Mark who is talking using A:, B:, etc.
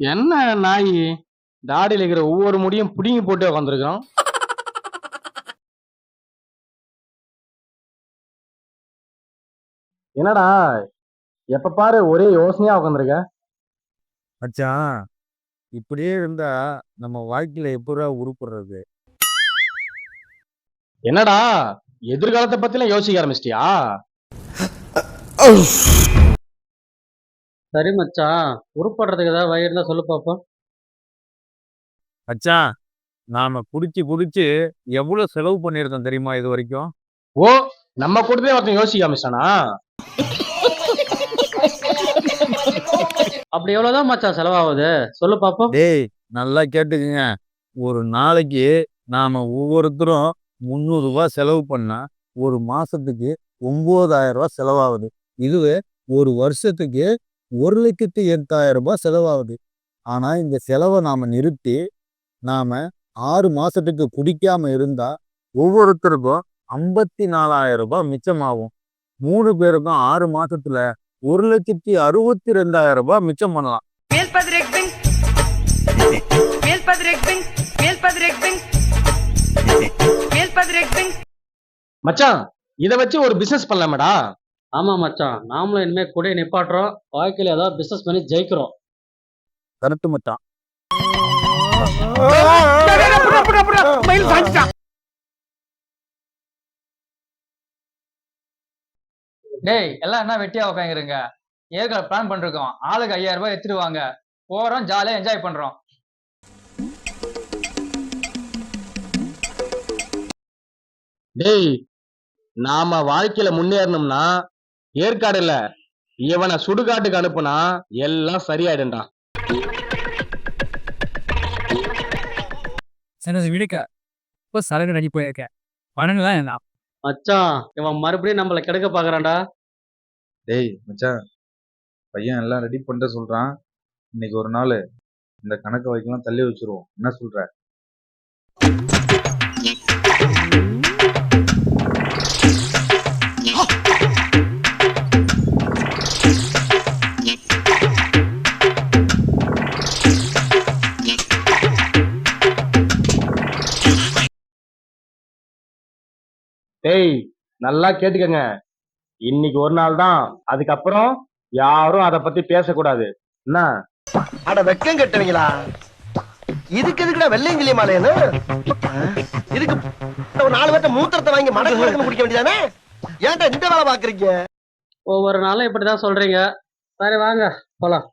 A: என்ன நாய்? தாடியில இருக்கிற ஒவ்வொரு முடியும் புடிங்கி போட்டு உட்காந்துருக்கான் என்னடா எப்ப பாரு ஒரே யோசனையா உட்காந்துருக்க
B: மச்சான் இப்படியே இருந்தா நம்ம வாழ்க்கையில எப்படா உருப்படுறது?
A: என்னடா எதிர்காலத்தை பத்திலாம் யோசிக்க ஆரம்பிச்சிட்டியா?
C: சரி மச்சான். உருப்படுறதுக்கு ஏதாவது வழி இருந்தா சொல்லு பாப்போம்.
B: மச்சான் நாம குடிச்சு குடிச்சு எவ்வளவு செலவு பண்ணியிருந்தோம் தெரியுமா இது வரைக்கும்?
A: ஓ நம்ம கூடவே ஒருத்தன் யோசிக்க ஆரம்பிச்சானா
C: அப்படி எவ்வளவுதான் மச்சான் செலவாகுது? சொல்லு பாப்போம்.
B: டேய் நல்லா கேட்டுக்குங்க. ஒரு நாளைக்கு நாம ஒவ்வொருத்தரும் முந்நூறு ரூபாய் செலவு பண்ணா ஒரு மாசத்துக்கு ஒன்பதாயிரம் ரூபாய் செலவாகுது. இதுவே ஒரு வருஷத்துக்கு ஒரு லட்சத்தி எட்டாயிரம் ரூபாய் செலவாகுது. ஆனா இந்த செலவை நாம நிறுத்தி நாம ஆறு மாசத்துக்கு குடிக்காம இருந்தா ஒவ்வொருத்தருக்கும் ஐம்பத்தி நாலாயிரம் ரூபாய் மிச்சமாகும். மூணு பேருக்கும் ஆறு மாசத்துல ஒரு லட்சத்தி அறுபத்தி ரெண்டாயிரம் ரூபாய் மிச்சம் பண்ணலாம்.
A: மச்சான் இத வச்சு ஒரு பிசினஸ் பண்ணலாமேடா.
C: ஆமா மச்சான். நாமளும் இனிமே கூட நிப்பாட்டுறோம். வாழ்க்கையில ஏதாவது பிசினஸ் பண்ணி ஜெயிக்கிறோம்.
B: கரெக்ட் மச்சான்.
D: டேய் எல்லாம் என்ன வெட்டியா உட்காந்துருங்க ஏற்கனவே பிளான் பண்ணிருக்கோம்? ஆளுக்கு ஐயாயிரம் ரூபாய் எடுத்துட்டு வாங்க போறோம் ஜாலியா என்ஜாய் பண்றோம்.
A: டேய் நாம வாழ்க்கையில முன்னேறணும்னா ஏற்காடு இல்ல இவனை சுடுகாட்டுக்கு அனுப்புனா எல்லாம் சரியாயிடும்டா.
E: சரி விடுக்க இப்போ சரக்கு ரெடி போயிருக்கேன். தான் என்ன
C: மச்சான் இவன் மறுபடியும் நம்மள கெடுக்க பாக்குறான்டா
F: டேய் மச்சான் பையன் எல்லாம் ரெடி பண்ணிட்டு சொல்றான். இன்னைக்கு ஒரு நாள் இந்த கணக்கு வைக்கலாம் தள்ளி வச்சிருவோம். என்ன சொல்ற?
A: டேய் நல்லா கேட்டுக்கங்க. இன்னைக்கு ஒரு நாள் தான். அதுக்கப்புறம் யாரும் அத பத்தி பேசக்கூடாது. என்ன?
G: அட வெக்கம் கட்டுவீங்களா? இதுக்கு எதுக்குடா வெள்ளையங்கிலி மாலையன்னு இதுக்கு ஒரு நாலு பேர்த்த மூத்திரத்தை வாங்கி மடக்கு மடக்கு குடிக்க வேண்டியதானே? ஏன்டா இந்த வேலை பாக்குறீங்க?
C: ஒவ்வொரு நாளும் இப்படிதான் சொல்றீங்க. சரி வாங்க போலாம்.